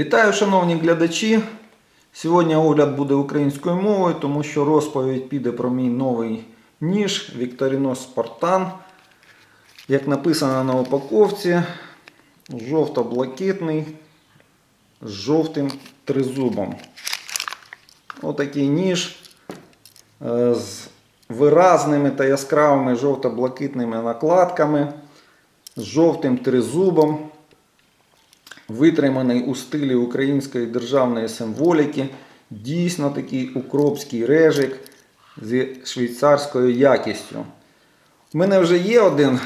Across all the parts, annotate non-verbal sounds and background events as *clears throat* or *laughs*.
Вітаю, шановні глядачі. Сьогодні огляд буде українською мовою, тому що розповідь піде про мій новий ніж Victorinos Spartan. Як написано на упаковці, жовто-блакитний з жовтим тризубом. Отакий ніж е, з виразними та яскравими жовто-блакитними накладками, з жовтим тризубом витриманий у стилі української державної символіки, дійсно такий укропський режик зі швейцарською якістю. У мене вже є один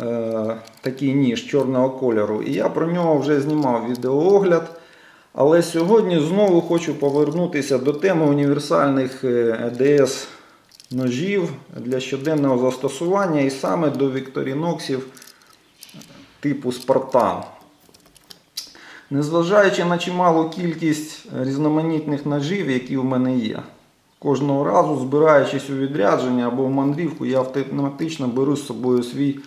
е, такий ніж чорного кольору, і я про нього вже знімав відеоогляд. Але сьогодні знову хочу повернутися до теми універсальних е, ЕДС ножів для щоденного застосування і саме до вікторіноксів типу Спартан. Незважаючи на чималу кількість різноманітних ножів, які в мене є, кожного разу, збираючись у відрядження або в мандрівку, я автоматично беру з собою свій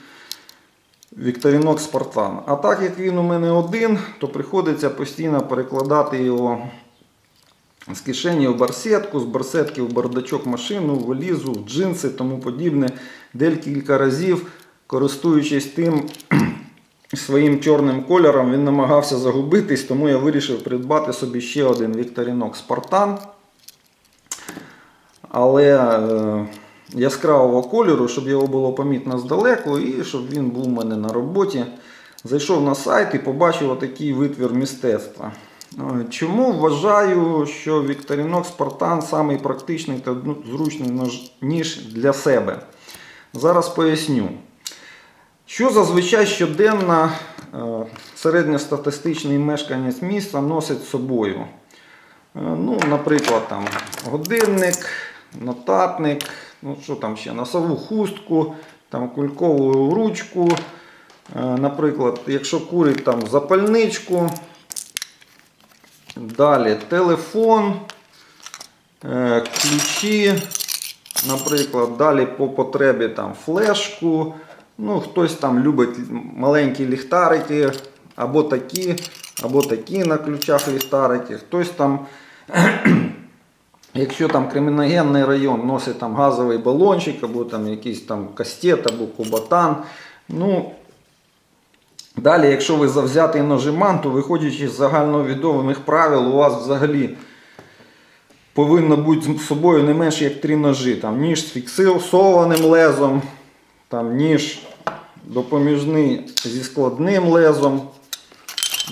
Вікторінок Спартан. А так як він у мене один, то приходиться постійно перекладати його з кишені в барсетку, з барсетки в бардачок машину, в валізу, в джинси тому подібне. Декілька разів, користуючись тим своїм чорним кольором, він намагався загубитись, тому я вирішив придбати собі ще один Вікторінок Спартан. Але е, яскравого кольору, щоб його було помітно здалеку і щоб він був у мене на роботі. Зайшов на сайт і побачив отакий витвір мистецтва. Е, Чому вважаю, що Вікторінок Спартан самий практичний та ну, зручний ніж для себе? Зараз поясню. Що зазвичай щоденно е, середньостатистичний мешканець міста носить з собою? Е, Ну, наприклад, там, годинник, нотатник, ну що там ще, носову хустку, там, кулькову ручку. Е, Наприклад, якщо курить там запальничку. Далі телефон, ключі, наприклад, далі по потребі там флешку. Ну, хтось там любить маленькі ліхтарики, або такі, або такі на ключах ліхтарики. Хтось там, *clears throat* якщо там криміногенний район носить там газовий балончик, або там якийсь там кастет, або кубатан. Ну, Далі, якщо ви завзятий ножиман, то виходячи з загальновідомих правил, у вас взагалі повинно бути з собою не менше як три ножі. Там ніж з фіксованим лезом, там ніж допоміжний зі складним лезом.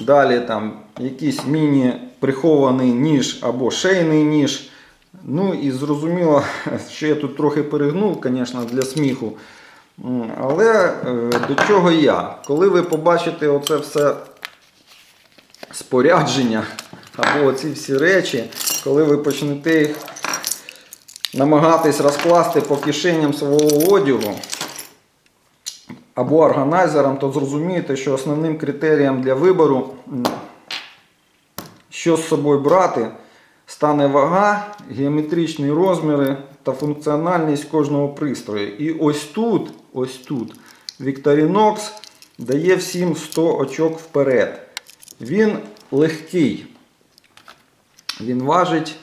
Далі там якийсь міні-прихований ніж або шейний ніж. Ну і зрозуміло, *laughs* що я тут трохи перегнув, звісно, для сміху. Але е, до чого я? Коли ви побачите оце все спорядження *laughs* або ці всі речі, коли ви почнете їх намагатись розкласти по кишеням свого одягу або органайзером, то зрозумієте, що основним критерієм для вибору, що з собою брати, стане вага, геометричні розміри та функціональність кожного пристрою. І ось тут, ось тут, Victorinox дає всім 100 очок вперед. Він легкий. Він важить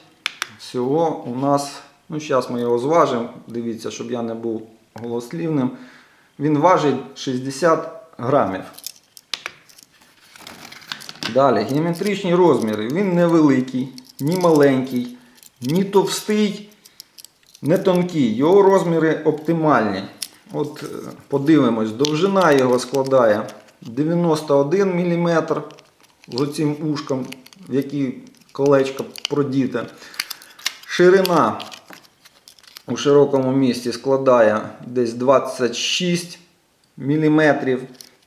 всього у нас, ну зараз ми його зважимо, дивіться, щоб я не був голослівним. Він важить 60 грамів. Далі, геометричні розміри. Він не великий, ні маленький, ні товстий, не тонкий. Його розміри оптимальні. От е, подивимось, довжина його складає 91 мм з оцим ушком, в який колечко продіте. Ширина у широкому місці складає десь 26 мм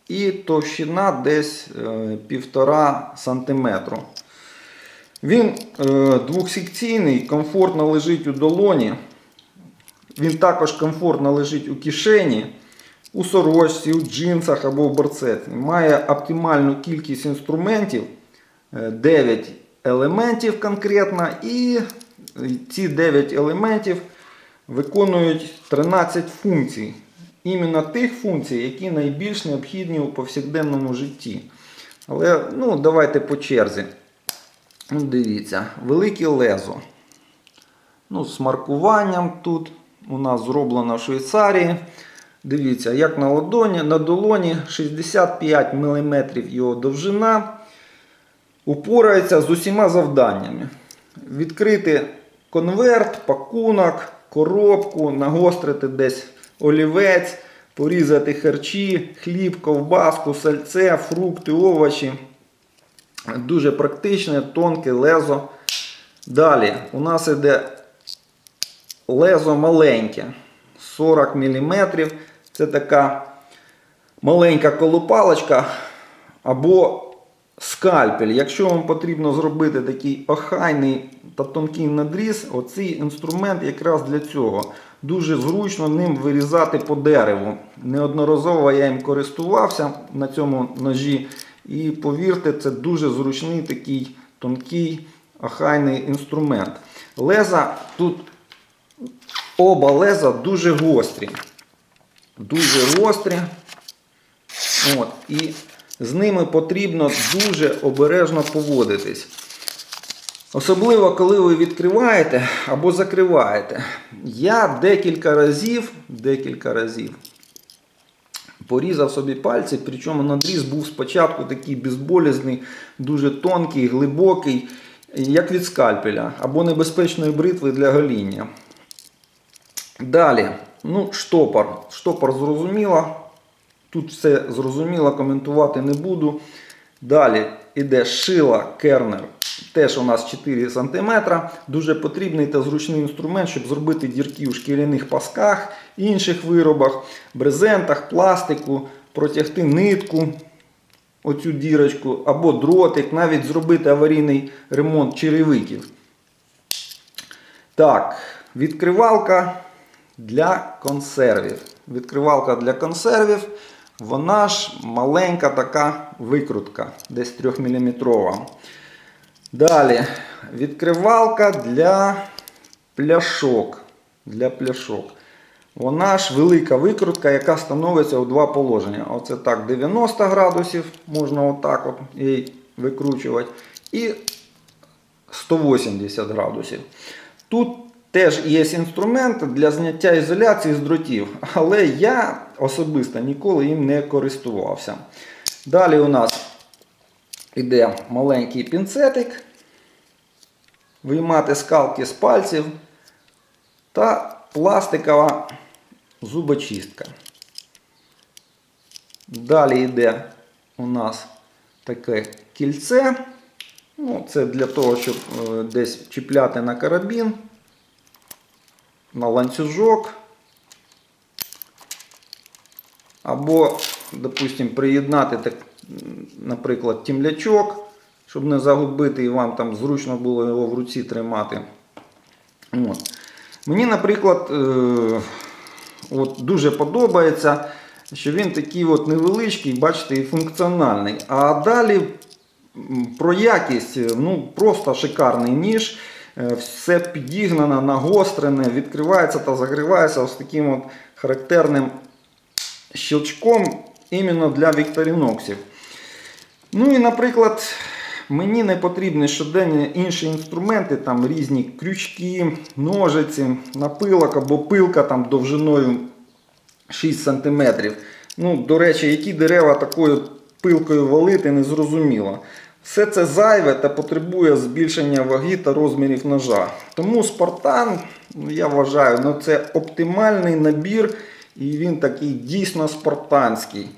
і товщина десь е, 1,5 см. Він е, двохсекційний, комфортно лежить у долоні. Він також комфортно лежить у кишені, у сорочці, у джинсах або в борцеті. Має оптимальну кількість інструментів, е, 9 елементів конкретно, і ці 9 елементів виконують 13 функцій. Іменно тих функцій, які найбільш необхідні у повсякденному житті. Але ну, давайте по черзі. Ну, дивіться, велике лезо. Ну, з маркуванням тут у нас зроблено в Швейцарії. Дивіться, як на ладоні, на долоні 65 мм його довжина. Упорається з усіма завданнями. Відкрити конверт, пакунок, коробку, нагострити десь олівець, порізати харчі, хліб, ковбаску, сальце, фрукти, овочі. Дуже практичне, тонке лезо. Далі у нас іде лезо маленьке, 40 мм. Це така маленька колупалочка або скальпель. Якщо вам потрібно зробити такий охайний та тонкий надріз, оцей інструмент якраз для цього. Дуже зручно ним вирізати по дереву. Неодноразово я їм користувався на цьому ножі. І повірте, це дуже зручний такий тонкий охайний інструмент. Леза тут оба леза дуже гострі. Дуже гострі. От, і з ними потрібно дуже обережно поводитись. Особливо, коли ви відкриваєте або закриваєте. Я декілька разів, декілька разів порізав собі пальці, причому надріз був спочатку такий безболізний, дуже тонкий, глибокий, як від скальпеля, або небезпечної бритви для гоління. Далі, ну, штопор. Штопор зрозуміло. Тут все зрозуміло, коментувати не буду. Далі йде шила кернер. Теж у нас 4 см. Дуже потрібний та зручний інструмент, щоб зробити дірки у шкіряних пасках, інших виробах, брезентах, пластику, протягти нитку, оцю дірочку, або дротик, навіть зробити аварійний ремонт черевиків. Так, відкривалка для консервів. Відкривалка для консервів. Вона ж маленька така викрутка, десь 3 мм. Далі відкривалка для пляшок. Для пляшок. Вона ж велика викрутка, яка становиться у два положення. Оце так 90 градусів, можна отак от її викручувати. І 180 градусів. Тут теж є інструмент для зняття ізоляції з дротів, але я особисто ніколи їм не користувався. Далі у нас іде маленький пінцетик, виймати скалки з пальців та пластикова зубочистка. Далі йде у нас таке кільце. Ну, Це для того, щоб е, десь чіпляти на карабін, на ланцюжок. Або, допустимо, приєднати, так, наприклад, тімлячок, щоб не загубити і вам там зручно було його в руці тримати. От. Мені, наприклад, е, от дуже подобається, що він такий от невеличкий, бачите, і функціональний. А далі про якість, е, ну просто шикарний ніж. Е, Все підігнано, нагострене, відкривається та закривається ось таким от характерним щелчком іменно для вікторіноксів. Ну і, наприклад, мені не потрібні щоденні інші інструменти, там різні крючки, ножиці, напилок або пилка там довжиною 6 см. Ну, до речі, які дерева такою пилкою валити, не зрозуміло. Все це зайве та потребує збільшення ваги та розмірів ножа. Тому Спартан, ну, я вважаю, ну, це оптимальний набір і він такий дійсно спартанський.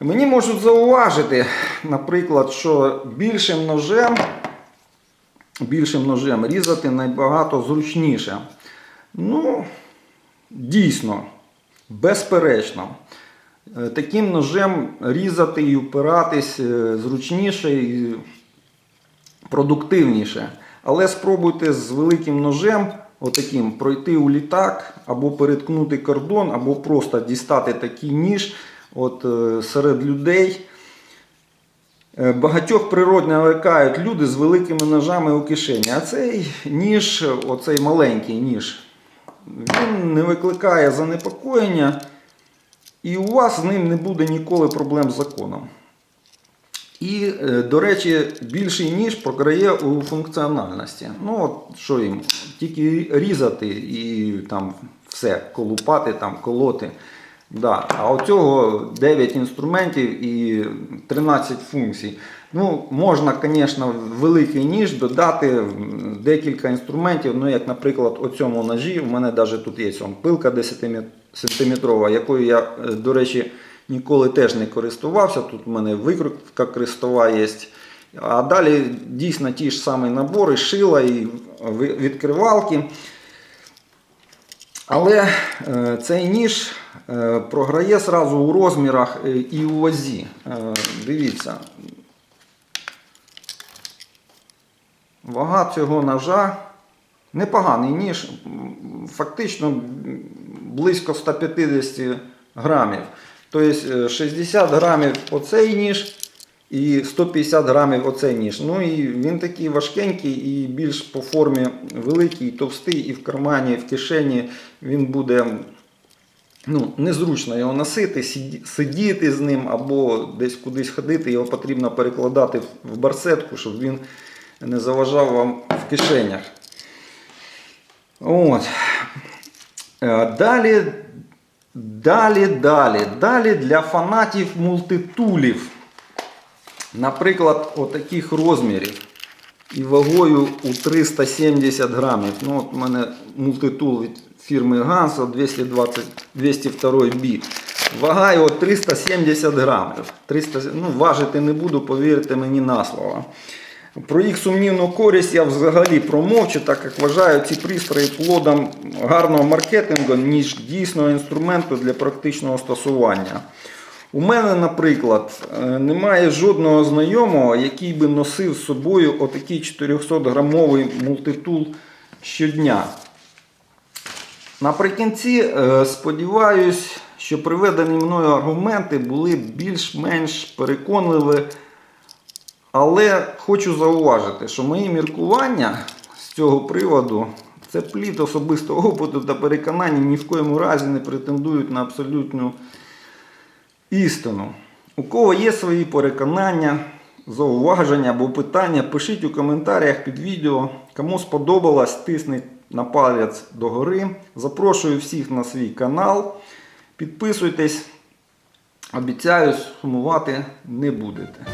Мені можуть зауважити, наприклад, що більшим ножем, більшим ножем різати набагато зручніше. Ну, дійсно, безперечно. Е, Таким ножем різати і упиратись е, зручніше і продуктивніше. Але спробуйте з великим ножем отаким пройти у літак, або переткнути кордон, або просто дістати такий ніж от, е, серед людей. Багатьох природно лякають люди з великими ножами у кишені. А цей ніж, оцей маленький ніж, він не викликає занепокоєння, і у вас з ним не буде ніколи проблем з законом. І, е, до речі, більший ніж програє у функціональності. Ну, от що їм, тільки різати і там все, колупати, там, колоти. Да. А у цього 9 інструментів і 13 функцій. Ну, можна, звісно, великий ніж додати декілька інструментів. Ну, як, наприклад, у цьому ножі, у мене навіть тут є пилка 10 сантиметрова, якою я, е, до речі, ніколи теж не користувався. Тут у мене викрутка крестова є. А далі дійсно ті ж самі набори, шила і відкривалки. Але е, цей ніж програє сразу у розмірах е, і у вазі. Е, дивіться. Вага цього ножа непоганий ніж, фактично близько 150 грамів. Тобто е, 60 грамів оцей ніж і 150 грамів оцей ніж. Ну і він такий важкенький і більш по формі великий, товстий, і в кармані, і в кишені він буде ну, незручно його носити, сидіти з ним або десь кудись ходити. Його потрібно перекладати в барсетку, щоб він не заважав вам в кишенях. От. Е, Далі, далі, далі, далі для фанатів мультитулів. Наприклад, отаких розмірів і вагою у 370 грамів. Ну, от у мене мультитул від фірми Ganso 220, 202 B. Вага його 370 грамів. 300, ну, важити не буду, повірте мені на слово. Про їх сумнівну користь я взагалі промовчу, так як вважаю ці пристрої плодом гарного маркетингу, ніж дійсного інструменту для практичного стосування. У мене, наприклад, е, немає жодного знайомого, який би носив з собою отакий 400-грамовий мультитул щодня. Наприкінці, е, сподіваюсь, що приведені мною аргументи були більш-менш переконливі, але хочу зауважити, що мої міркування з цього приводу це плід особистого опиту та переконання ні в коєму разі не претендують на абсолютну істину. У кого є свої переконання, зауваження або питання, пишіть у коментарях під відео. Кому сподобалось, тисніть на палець догори. Запрошую всіх на свій канал. Підписуйтесь. Обіцяю, сумувати не будете.